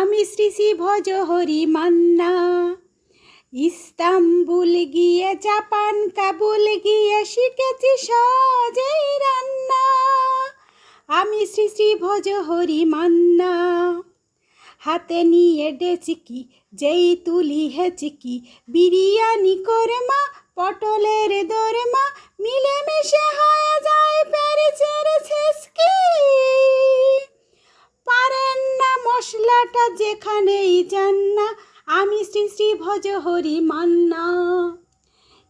আমি শ্রী শ্রী ভজ হরি মান্না। ইস্তাম্বুল গিয়ে, জাপান, কাবুল গিয়ে শিখেছি সহজেই রান্না। আমি শ্রী শ্রী ভজ হরি মান্না। হাতে নিয়ে ডেচিকি, যেই তুলি হেচিকি, বিরিয়ানি করে মা পটলের দরে দরমা, মিলেমিশে হয়ে যায় প্যারিসের ছেসকি পারেন মশলাটা যেখানেই যান না, আমি শ্রী শ্রী ভজ হরি মান্না।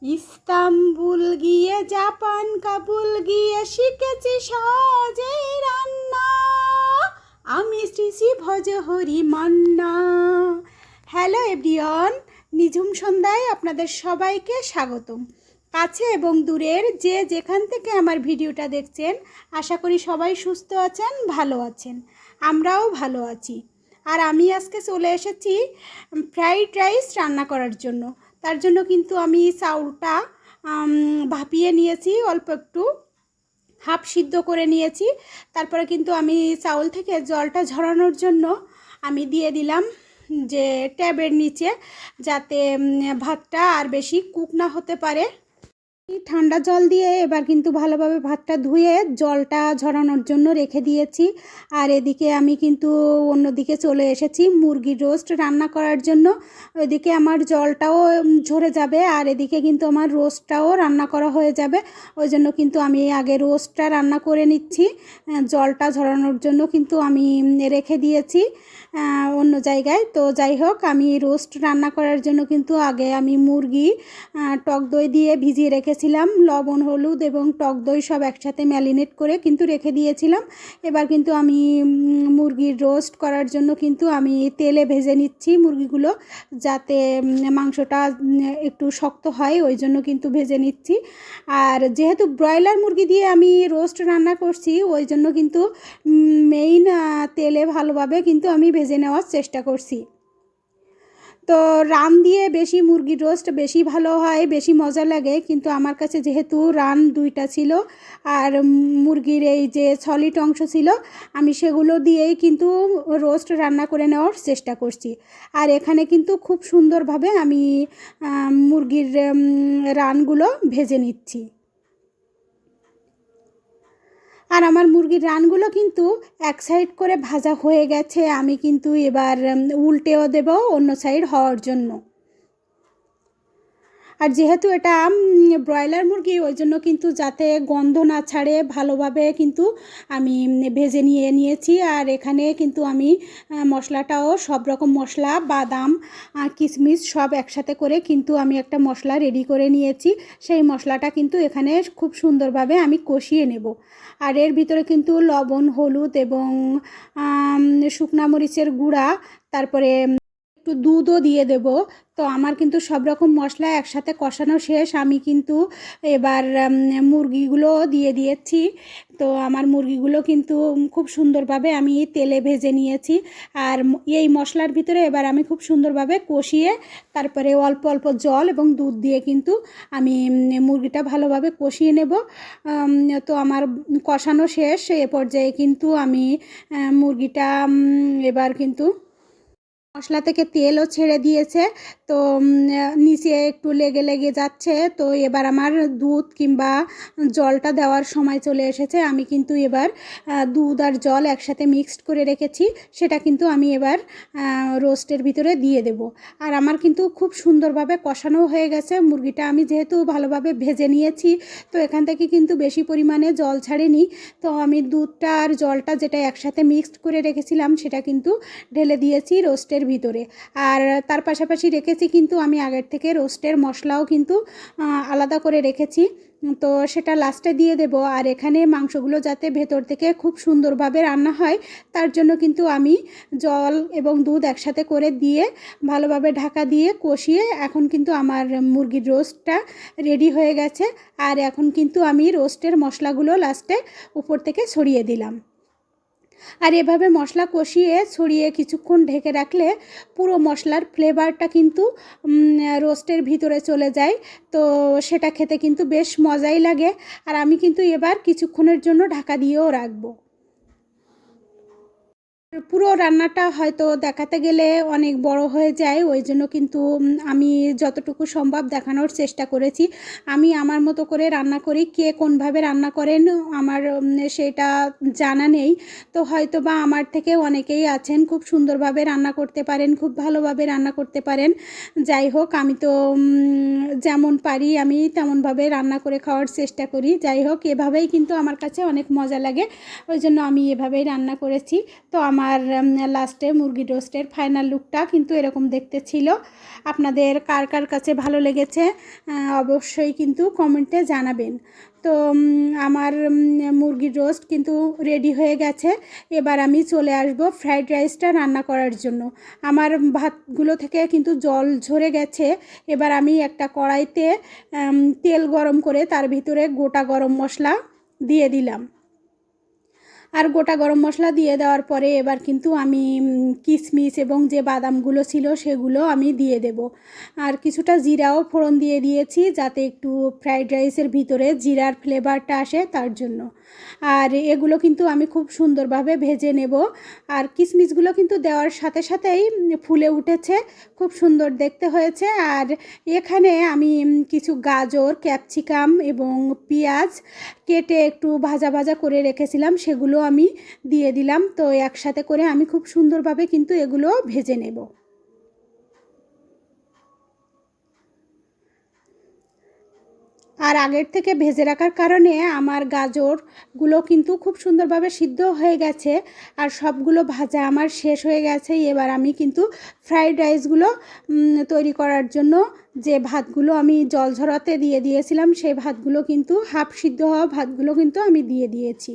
ইস্তাম্বুল গিয়ে, জাপান কাবুল গিয়ে, শিখেছি সহজেই রান্না। আমি শ্রী শ্রী ভজ হরি মান্না। হ্যালো এভরিওয়ান, নিঝুম সন্ধ্যায় আপনাদের সবাইকে স্বাগতম। কাছে এবং দূরের যে যেখান থেকে আমার ভিডিওটা দেখছেন, আশা করি সবাই সুস্থ আছেন, ভালো আছেন। আমরাও ভালো আছি। আর আমি আজকে চলে এসেছি ফ্রাইড রাইস রান্না করার জন্য। তার জন্য কিন্তু আমি চাউলটা ভাপিয়ে নিয়েছি, অল্প একটু হাফ সিদ্ধ করে নিয়েছি। তারপরে কিন্তু আমি চাউল থেকে জলটা ঝরানোর জন্য আমি দিয়ে দিলাম যে ট্যাবের নিচে যাতে ভাতটা আর বেশি কুক না হতে পারে। ঠান্ডা জল দিয়ে এবার কিন্তু ভালোভাবে ভাতটা ধুয়ে জলটা ঝরানোর জন্য রেখে দিয়েছি। আর এদিকে আমি কিন্তু অন্যদিকে চলে এসেছি মুরগির রোস্ট রান্না করার জন্য। ওইদিকে আমার জলটাও ঝরে যাবে আর এদিকে কিন্তু আমার রোস্টটাও রান্না করা হয়ে যাবে। ওই জন্য কিন্তু আমি আগে রোস্টটা রান্না করে নিচ্ছি। জলটা ঝরানোর জন্য কিন্তু আমি রেখে দিয়েছি। অন্য জায়গায়। তো যাই হোক, আমি রোস্ট রান্না করার জন্য কিন্তু আগে আমি মুরগি টক দই দিয়ে ভিজিয়ে রেখেছিলাম, লবণ, হলুদ এবং টক দই সব একসাথে ম্যারিনেট করে কিন্তু রেখে দিয়েছিলাম। এবার কিন্তু আমি মুরগির রোস্ট করার জন্য কিন্তু আমি তেলে ভেজে নিচ্ছি মুরগিগুলো যাতে মাংসটা একটু শক্ত হয়, ওই জন্য কিন্তু ভেজে নিচ্ছি। আর যেহেতু ব্রয়লার মুরগি দিয়ে আমি রোস্ট রান্না করছি, ওই জন্য কিন্তু মেইন তেলে ভালোভাবে কিন্তু আমি ভেজে নেওয়ার চেষ্টা করছি। তো রান দিয়ে বেশি মুরগির রোস্ট বেশি ভালো হয়, বেশি মজা লাগে, কিন্তু আমার কাছে যেহেতু রান দুইটা ছিল আর মুরগির এই যে সলিড অংশ ছিল, আমি সেগুলো দিয়েই কিন্তু রোস্ট রান্না করে নেওয়ার চেষ্টা করছি। আর এখানে কিন্তু খুব সুন্দরভাবে আমি মুরগির রানগুলো ভেজে নিচ্ছি। আর আমার মুরগির রানগুলো কিন্তু এক সাইড করে ভাজা হয়ে গেছে, আমি কিন্তু এবার উল্টেও দেব অন্য সাইড হওয়ার জন্য। আর যেহেতু এটা ব্রয়লার মুরগি, ওই জন্য কিন্তু যাতে গন্ধ না ছাড়ে, ভালোভাবে কিন্তু আমি ভেজে নিয়ে নিয়েছি। আর এখানে কিন্তু আমি মশলাটাও সব রকম মশলা, বাদাম কিশমিশ সব একসাথে করে কিন্তু আমি একটা মশলা রেডি করে নিয়েছি। সেই মশলাটা কিন্তু এখানে খুব সুন্দরভাবে আমি কষিয়ে নেব। আর এর ভিতরে কিন্তু লবণ, হলুদ এবং শুকনা মরিচের গুঁড়া, তারপরে, একটু দুধও দিয়ে দেব। তো আমার কিন্তু সব রকম মশলা একসাথে কষানো শেষ। আমি কিন্তু এবার মুরগিগুলো দিয়ে দিয়েছি। তো আমার মুরগিগুলো কিন্তু খুব সুন্দরভাবে আমি তেলে ভেজে নিয়েছি। আর এই মশলার ভিতরে এবার আমি খুব সুন্দরভাবে কষিয়ে তারপরে অল্প অল্প জল এবং দুধ দিয়ে কিন্তু আমি মুরগিটা ভালোভাবে কষিয়ে নেব। তো আমার কষানো শেষ। এ পর্যায়ে কিন্তু আমি মুরগিটা এবার কিন্তু মশলা থেকে তেলও ছেড়ে দিয়েছে। তো নিচে একটু লেগে লেগে যাচ্ছে। তো এবার আমার দুধ কিংবা জলটা দেওয়ার সময় চলে এসেছে। আমি কিন্তু এবার দুধ আর জল একসাথে মিক্সড করে রেখেছি। সেটা কিন্তু আমি এবার রোস্টের ভিতরে দিয়ে দেব। আর আমার কিন্তু খুব সুন্দরভাবে কষানো হয়ে গেছে। মুরগিটা আমি যেহেতু ভালোভাবে ভেজে নিয়েছি, তো এখান থেকে কিন্তু বেশি পরিমাণে জল ছাড়েনি। তো আমি দুধটা আর জলটা যেটা একসাথে মিক্সড করে রেখেছিলাম, সেটা কিন্তু ঢেলে দিয়েছি রোস্টের ভিতরে। আর তার পাশাপাশি রেখেছি কিন্তু আমি আগের থেকে রোস্টের মশলাও কিন্তু আলাদা করে রেখেছি। তো সেটা লাস্টে দিয়ে দেব। আর এখানে মাংসগুলো যাতে ভেতর থেকে খুব সুন্দরভাবে রান্না হয়, তার জন্য কিন্তু আমি জল এবং দুধ একসাথে করে দিয়ে, ভালোভাবে ঢাকা দিয়ে কষিয়ে এখন কিন্তু আমার মুরগির রোস্টটা রেডি হয়ে গেছে। আর এখন কিন্তু আমি রোস্টের মশলাগুলো লাস্টে উপর থেকে ছড়িয়ে দিলাম। আর এভাবে মশলা কষিয়ে ছড়িয়ে কিছুক্ষণ ঢেকে রাখলে পুরো মশলার ফ্লেভারটা কিন্তু রোস্টের ভিতরে চলে যায়। তো সেটা খেতে কিন্তু বেশ মজাই লাগে। আর আমি কিন্তু এবার কিছুক্ষণের জন্য ঢাকা দিয়েও রাখব। পুরো রান্নাটা হয়তো দেখাতে গেলে অনেক বড় হয়ে যায়, ওই জন্য কিন্তু আমি যতটুকু সম্ভব দেখানোর চেষ্টা করেছি। আমি আমার মতো করে রান্না করি, কে কোনভাবে রান্না করেন আমার সেটা জানা নেই। তো হয়তো বা আমার থেকে অনেকেই আছেন, খুব সুন্দরভাবে রান্না করতে পারেন, খুব ভালোভাবে রান্না করতে পারেন। যাই হোক, আমি তো যেমন পারি আমি তেমনভাবে রান্না করে খাওয়ার চেষ্টা করি। যাই হোক, এভাবেই কিন্তু আমার কাছে অনেক মজা লাগে, ওই জন্য আমি এভাবেই রান্না করেছি। তো আমার লাস্টে মুরগি রোস্টের ফাইনাল লুকটা কিন্তু এরকম দেখতে ছিল। আপনাদের কার কার কাছে ভালো লেগেছে অবশ্যই কিন্তু কমেন্টে জানাবেন। তো আমার মুরগির রোস্ট কিন্তু রেডি হয়ে গেছে। এবার আমি চলে আসব ফ্রাইড রাইসটা রান্না করার জন্য। আমার ভাতগুলো থেকে কিন্তু জল ঝরে গেছে। এবার আমি একটা কড়াইতে তেল গরম করে তার ভিতরে গোটা গরম মশলা দিয়ে দিলাম। আর গোটা গরম মশলা দিয়ে দেওয়ার পরে এবার কিন্তু আমি কিশমিশ এবং যে বাদামগুলো ছিল সেগুলো আমি দিয়ে দেব। আর কিছুটা জিরাও ফোড়ন দিয়ে দিয়েছি যাতে একটু ফ্রাইড রাইসের ভিতরে জিরার ফ্লেভারটা আসে তার জন্য। আর এগুলো কিন্তু আমি খুব সুন্দরভাবে ভেজে নেব। আর কিশমিশগুলো কিন্তু দেওয়ার সাথে সাথেই ফুলে উঠেছে, খুব সুন্দর দেখতে হয়েছে। আর এখানে আমি কিছু গাজর, ক্যাপসিকাম এবং পেঁয়াজ কেটে একটু ভাজা ভাজা করে রেখেছিলাম, সেগুলো আমি দিয়ে দিলাম। তো একসাথে করে আমি খুব সুন্দরভাবে কিন্তু এগুলো ভেজে নেব। আর আগের থেকে ভেজে রাখার কারণে আমার গাজরগুলো কিন্তু খুব সুন্দরভাবে সিদ্ধ হয়ে গেছে আর সবগুলো ভাজা আমার শেষ হয়ে গেছে। এবার আমি কিন্তু ফ্রাইড রাইসগুলো তৈরি করার জন্য যে ভাতগুলো আমি জল ঝরাতে দিয়ে দিয়েছিলাম, সেই ভাতগুলো কিন্তু হাফ সিদ্ধ হওয়া ভাতগুলো কিন্তু আমি দিয়ে দিয়েছি।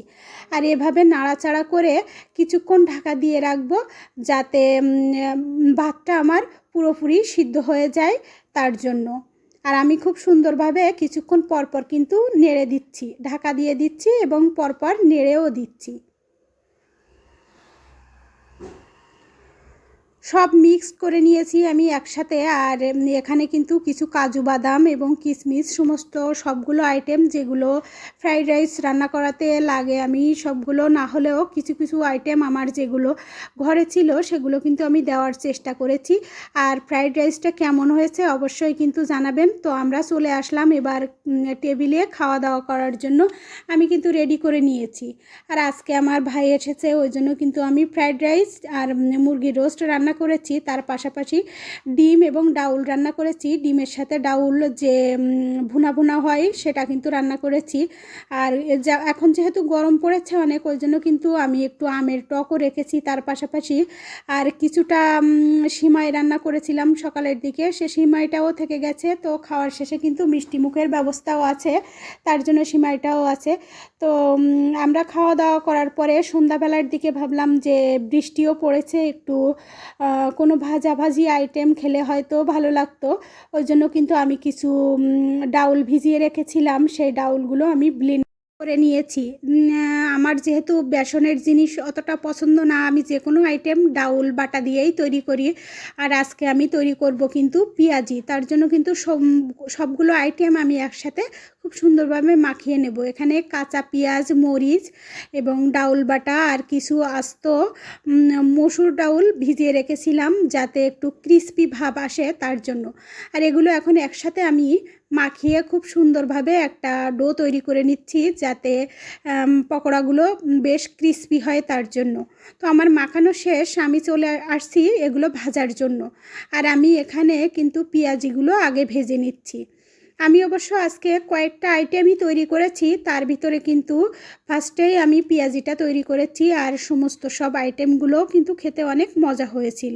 আর এভাবে নাড়াচাড়া করে কিছুক্ষণ ঢাকা দিয়ে রাখব যাতে ভাতটা আমার পুরোপুরি সিদ্ধ হয়ে যায় তার জন্য। আর আমি খুব সুন্দরভাবে কিছুক্ষণ পরপর কিন্তু নেড়ে দিচ্ছি, ঢাকা দিয়ে দিচ্ছি এবং পরপর নেড়েও দিচ্ছি। সব মিক্স করে নিয়েছি আমি একসাথে। আর এখানে কিন্তু কিছু কাজু বাদাম এবং কিশমিশ সমস্ত সবগুলো আইটেম যেগুলো ফ্রাইড রাইস রান্না করাতে লাগে আমি, সবগুলো না হলেও কিছু কিছু আইটেম আমার যেগুলো ঘরে ছিল সেগুলো কিন্তু আমি দেওয়ার চেষ্টা করেছি। আর ফ্রাইড রাইসটা কেমন হয়েছে অবশ্যই কিন্তু জানাবেন। তো আমরা চলে আসলাম এবার টেবিলে খাওয়া দাওয়া করার জন্য। আমি কিন্তু রেডি করে নিয়েছি। আর আজকে আমার ভাই এসেছে, ওই জন্য কিন্তু আমি ফ্রাইড রাইস আর মুরগির রোস্ট রান্না করেছি, তার পাশাপাশি ডিম এবং ডাউল রান্না করেছি। ডিমের সাথে ডাউল যে ভুনা ভুনা হয়, সেটা কিন্তু রান্না করেছি। আর এখন যেহেতু গরম পড়েছে অনেক, ওই জন্য কিন্তু আমি একটু আমের টকও রেখেছি, তার পাশাপাশি আর কিছুটা সিমাই রান্না করেছিলাম সকালের দিকে। সে সিমাইটাও থেকে গেছে, তো খাওয়ার শেষে কিন্তু মিষ্টি মুখের ব্যবস্থাও আছে, তার জন্য সিমাইটাও আছে। তো আমরা খাওয়া দাওয়া করার পরে সন্ধ্যাবেলার দিকে ভাবলাম যে, বৃষ্টিও পড়েছে, একটু কোনো ভাজাভাজি আইটেম খেলে হয়তো ভালো লাগতো। ওই জন্য কিন্তু আমি কিছু ডাউল ভিজিয়ে রেখেছিলাম। সেই ডাউলগুলো আমি ব্লেন্ড করে নিয়েছি। আমার যেহেতু বেসনের জিনিস অতটা পছন্দ না, আমি যে কোনো আইটেম ডাউল বাটা দিয়েই তৈরি করি। আর আজকে আমি তৈরি করব কিন্তু পেঁয়াজি। তার জন্য কিন্তু সব, সবগুলো আইটেম আমি একসাথে খুব সুন্দরভাবে মাখিয়ে নেব। এখানে কাঁচা পেঁয়াজ, মরিচ এবং ডাউল বাটা আর কিছু আস্ত মসুর ডাউল ভিজিয়ে রেখেছিলাম যাতে একটু ক্রিস্পি ভাব আসে তার জন্য। আর এগুলো এখন একসাথে আমি মাখিয়ে খুব সুন্দরভাবে একটা ডো তৈরি করে নিচ্ছি যাতে পকোড়াগুলো বেশ ক্রিস্পি হয় তার জন্য। তো আমার মাখানো শেষ, আমি চলে আসছি এগুলো ভাজার জন্য। আর আমি এখানে কিন্তু পেঁয়াজিগুলো আগে ভেজে নিচ্ছি। আমি অবশ্য আজকে কয়েকটা আইটেমই তৈরি করেছি, তার ভিতরে কিন্তু ফার্স্টেই আমি পেঁয়াজিটা তৈরি করেছি আর সমস্ত সব আইটেমগুলো কিন্তু খেতে অনেক মজা হয়েছিল।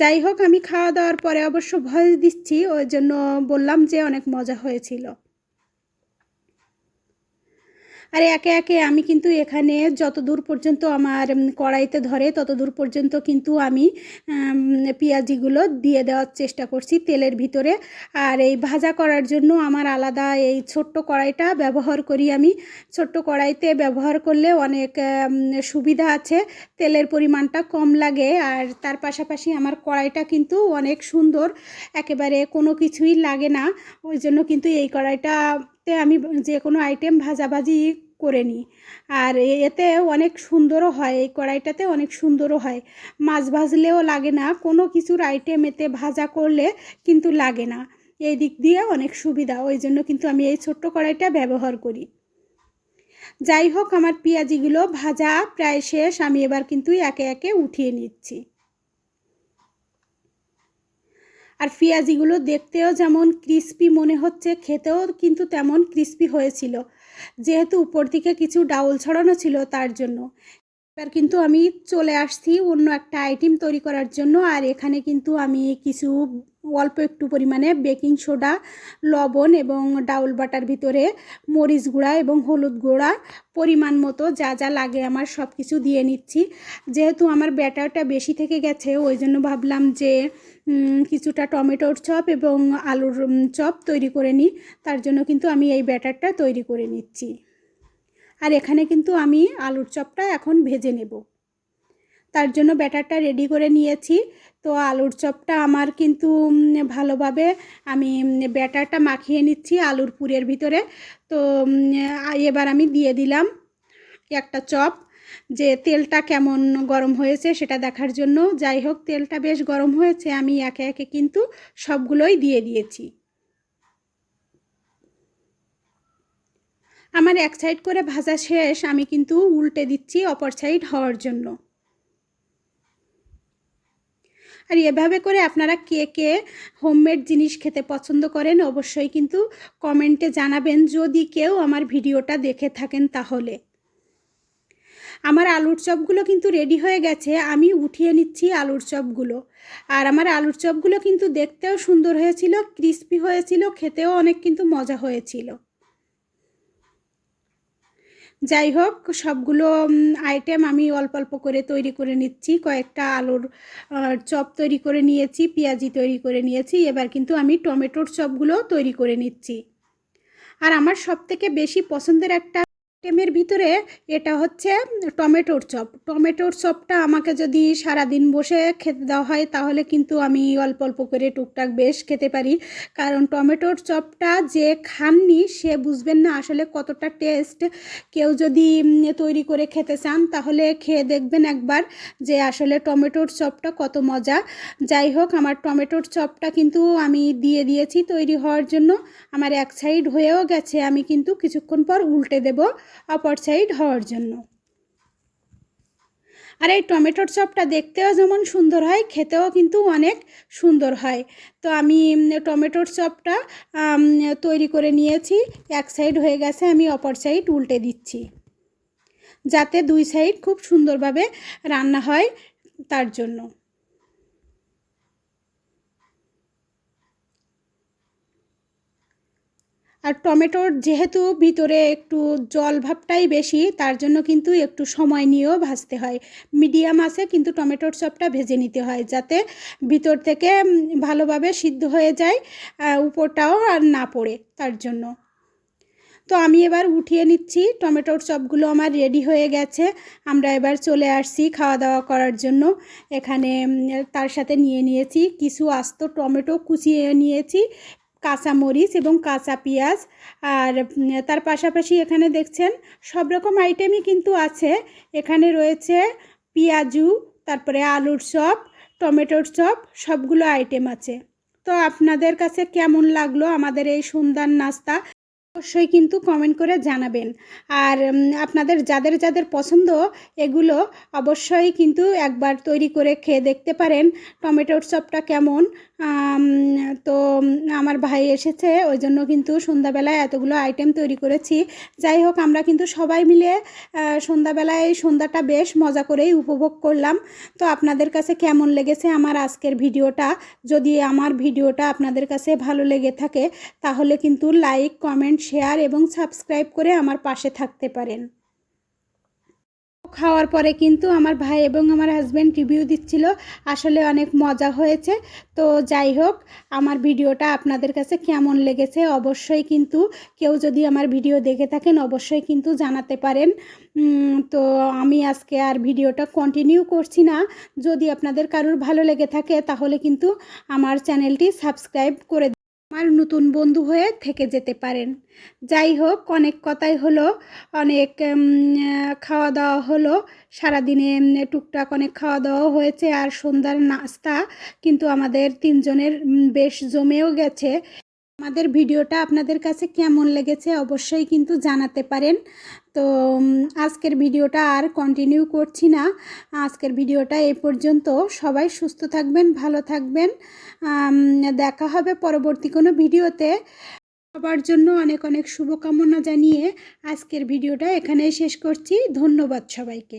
যাই হোক, আমি খাওয়া দাওয়ার পরে অবশ্য ভয় দিচ্ছি, ওই জন্য বললাম যে অনেক মজা হয়েছিল। আর একে একে আমি কিন্তু এখানে যত দূর পর্যন্ত আমার কড়াইতে ধরে তত দূর পর্যন্ত কিন্তু আমি পেঁয়াজিগুলো দিয়ে দেওয়ার চেষ্টা করছি তেলের ভিতরে। আর এই ভাজা করার জন্য আমার আলাদা এই ছোট্ট কড়াইটা ব্যবহার করি আমি। ছোট্ট কড়াইতে ব্যবহার করলে অনেক সুবিধা আছে, তেলের পরিমাণটা কম লাগে আর তার পাশাপাশি আমার কড়াইটা কিন্তু অনেক সুন্দর, একেবারে কোনো কিছুই লাগে না। ওই জন্য কিন্তু এই কড়াইটাতে আমি যে কোনো আইটেম ভাজাভাজি করে নিই। আর এতে অনেক সুন্দরও হয়, এই কড়াইটাতে অনেক সুন্দরও হয়। মাছ ভাজলেও লাগে না, কোনো কিছুর আইটেম এতে ভাজা করলে কিন্তু লাগে না। এই দিক দিয়ে অনেক সুবিধা, ওই জন্য কিন্তু আমি এই ছোট্ট কড়াইটা ব্যবহার করি। যাই হোক, আমার পেঁয়াজিগুলো ভাজা প্রায় শেষ, আমি এবার কিন্তু একে একে উঠিয়ে নিচ্ছি। আর পেঁয়াজিগুলো দেখতেও যেমন ক্রিস্পি মনে হচ্ছে, খেতেও কিন্তু তেমন ক্রিস্পি হয়েছিল। যেহেতু উপর থেকে কিছু ডাউল ছড়ানো ছিল তার জন্য। এবার কিন্তু আমি চলে আসছি অন্য একটা আইটেম তৈরি করার জন্য, আর এখানে কিন্তু আমি কিছু অল্প একটু পরিমাণে বেকিং সোডা, লবণ এবং ডাউল বাটার ভিতরে মরিচ গুঁড়া এবং হলুদ গুঁড়া পরিমাণ মতো যা যা লাগে আমার সব কিছু দিয়ে নিচ্ছি। যেহেতু আমার ব্যাটারটা বেশি থেকে গেছে, ওই জন্য ভাবলাম যে কিছুটা টমেটোর চপ এবং আলুর চপ তৈরি করে নিই। তার জন্য কিন্তু আমি এই ব্যাটারটা তৈরি করে নিচ্ছি। আর এখানে কিন্তু আমি আলুর চপটা এখন ভেজে নেব। তার জন্য ব্যাটারটা রেডি করে নিয়েছি। তো আলুর চপটা আমার কিন্তু ভালোভাবে আমি ব্যাটারটা মাখিয়ে নিচ্ছি আলুর পুরের ভিতরে। তো এবার আমি দিয়ে দিলাম একটা চপ। যে তেলটা কেমন গরম হয়েছে সেটা দেখার জন্য। যাই হোক, তেলটা বেশ গরম হয়েছে, আমি একে একে কিন্তু সবগুলোই দিয়ে দিয়েছি। আমার এক সাইড করে ভাজা শেষ, আমি কিন্তু উল্টে দিচ্ছি অপর সাইড হওয়ার জন্য। আর এভাবে করে আপনারা কে কে হোমমেড জিনিস খেতে পছন্দ করেন অবশ্যই কিন্তু কমেন্টে জানাবেন। যদি কেউ আমার ভিডিওটা দেখে থাকেন তাহলে। আমার আলুর চপগুলো কিন্তু রেডি হয়ে গেছে, আমি উঠিয়ে নিচ্ছি আলুর চপগুলো। আর আমার আলুর চপগুলো কিন্তু দেখতেও সুন্দর হয়েছিল ক্রিস্পি হয়েছিল, খেতেও অনেক কিন্তু মজা হয়েছিল। যাই হোক, সবগুলো আইটেম আমি অল্প অল্প করে তৈরি করে নিচ্ছি। কয়েকটা আলুর চপ তৈরি করে নিয়েছি, পেঁয়াজি তৈরি করে নিয়েছি। এবার কিন্তু আমি টমেটোর চপগুলো তৈরি করে নিচ্ছি। আর আমার সবথেকে বেশি পছন্দের একটা আইটেমের ভিতরে এটা হচ্ছে টমেটোর চপ। টমেটোর চপটা আমাকে যদি সারা দিন বসে খেতে দেওয়া হয়, তাহলে কিন্তু আমি অল্প অল্প করে টুকটাক বেশ খেতে পারি। কারণ টমেটোর চপটা যে খাননি, সে বুঝবেন না আসলে কতটা টেস্ট। কেউ যদি তৈরি করে খেতে চান, তাহলে খেয়ে দেখবেন একবার যে আসলে টমেটোর চপটা কত মজা। যাই হোক, আমার টমেটোর চপটা কিন্তু আমি দিয়ে দিয়েছি তৈরি হওয়ার জন্য। আমার এক সাইড হয়েও গেছে, আমি কিন্তু কিছুক্ষণ পর উল্টে দেব। অপর সাইড হওয়ার জন্য। আর এই টমেটোর চপটা দেখতেও যেমন সুন্দর হয়, খেতেও কিন্তু অনেক সুন্দর হয়। তো আমি টমেটোর চপটা তৈরি করে নিয়েছি। এক সাইড হয়ে গেছে, আমি অপর সাইড উল্টে দিচ্ছি। যাতে দুই সাইড খুব সুন্দরভাবে রান্না হয় তার জন্য। আর টমেটোর যেহেতু ভিতরে একটু জল ভাবটাই বেশি, তার জন্য কিন্তু একটু সময় নিয়েও ভাজতে হয়। মিডিয়াম আছে কিন্তু টমেটোর চপটা ভেজে নিতে হয় যাতে ভিতর থেকে ভালোভাবে সিদ্ধ হয়ে যায় উপরটাও আর না পড়ে তার জন্য। তো আমি এবার উঠিয়ে নিচ্ছি, টমেটোর চপগুলো আমার রেডি হয়ে গেছে। আমরা এবার চলে আসছি খাওয়া দাওয়া করার জন্য। এখানে তার সাথে নিয়ে নিয়েছি কিছু আস্ত টমেটো কুচিয়ে নিয়েছি। কাঁচা মরিচ এবং কাঁচা পেঁয়াজ আর তার পাশাপাশি এখানে দেখছেন সব রকম আইটেমই কিন্তু আছে। এখানে রয়েছে পেঁয়াজু, তারপরে আলুর চপ, টমেটোর চপ, সবগুলো আইটেম আছে। তো আপনাদের কাছে কেমন লাগল আমাদের এই সুন্দর নাস্তা? অবশ্যই কিন্তু কমেন্ট করে জানাবেন। আর আপনাদের যাদের যাদের পছন্দ এগুলো অবশ্যই কিন্তু একবার তৈরি করে খেয়ে দেখতে পারেন। টমেটোর চপটা কেমন? তো আমার ভাই এসেছে, ওই জন্য কিন্তু সন্ধ্যাবেলায় এতগুলো আইটেম তৈরি করেছি। যাই হোক, আমরা কিন্তু সবাই মিলে সন্ধ্যাবেলায় সন্ধ্যাটা বেশ মজা করেই উপভোগ করলাম। তো আপনাদের কাছে কেমন লেগেছে আমার আজকের ভিডিওটা? যদি আমার ভিডিওটা আপনাদের কাছে ভালো লেগে থাকে, তাহলে কিন্তু লাইক কমেন্ট শেয়ার এবং সাবস্ক্রাইব করে আমার পাশে থাকতে পারেন। খাওয়ার পরে কিন্তু আমার ভাই এবং আমার হাজব্যান্ড রিভিউ দিচ্ছিল। আসলে অনেক মজা হয়েছে। তো যাই হোক, আমার ভিডিওটা আপনাদের কাছে কেমন লেগেছে অবশ্যই কিন্তু কেউ যদি আমার ভিডিও দেখে থাকেন, অবশ্যই কিন্তু জানাতে পারেন। তো আমি আজকে আর ভিডিওটা কন্টিনিউ করছি না। যদি আপনাদের কারোর ভালো লেগে থাকে, তাহলে কিন্তু আমার চ্যানেলটি সাবস্ক্রাইব করে আমার নতুন বন্ধু হয়ে থেকে যেতে পারেন। যাই হোক, অনেক কথাই হলো, অনেক খাওয়া দাওয়া হলো, সারাদিনে টুকটাক অনেক খাওয়া দাওয়াও হয়েছে আর সন্ধ্যার নাস্তা, কিন্তু আমাদের তিনজনের বেশ জমেও গেছে। আমাদের ভিডিওটা আপনাদের কাছে কেমন লেগেছে অবশ্যই কিন্তু জানাতে পারেন। তো আজকের ভিডিওটা আর কন্টিনিউ করছি না। আজকের ভিডিওটা এই পর্যন্ত। সবাই সুস্থ থাকবেন, ভালো থাকবেন। দেখা হবে পরবর্তী কোনো ভিডিওতে। সবার জন্য অনেক অনেক শুভকামনা জানিয়ে আজকের ভিডিওটা এখানেই শেষ করছি। ধন্যবাদ সবাইকে।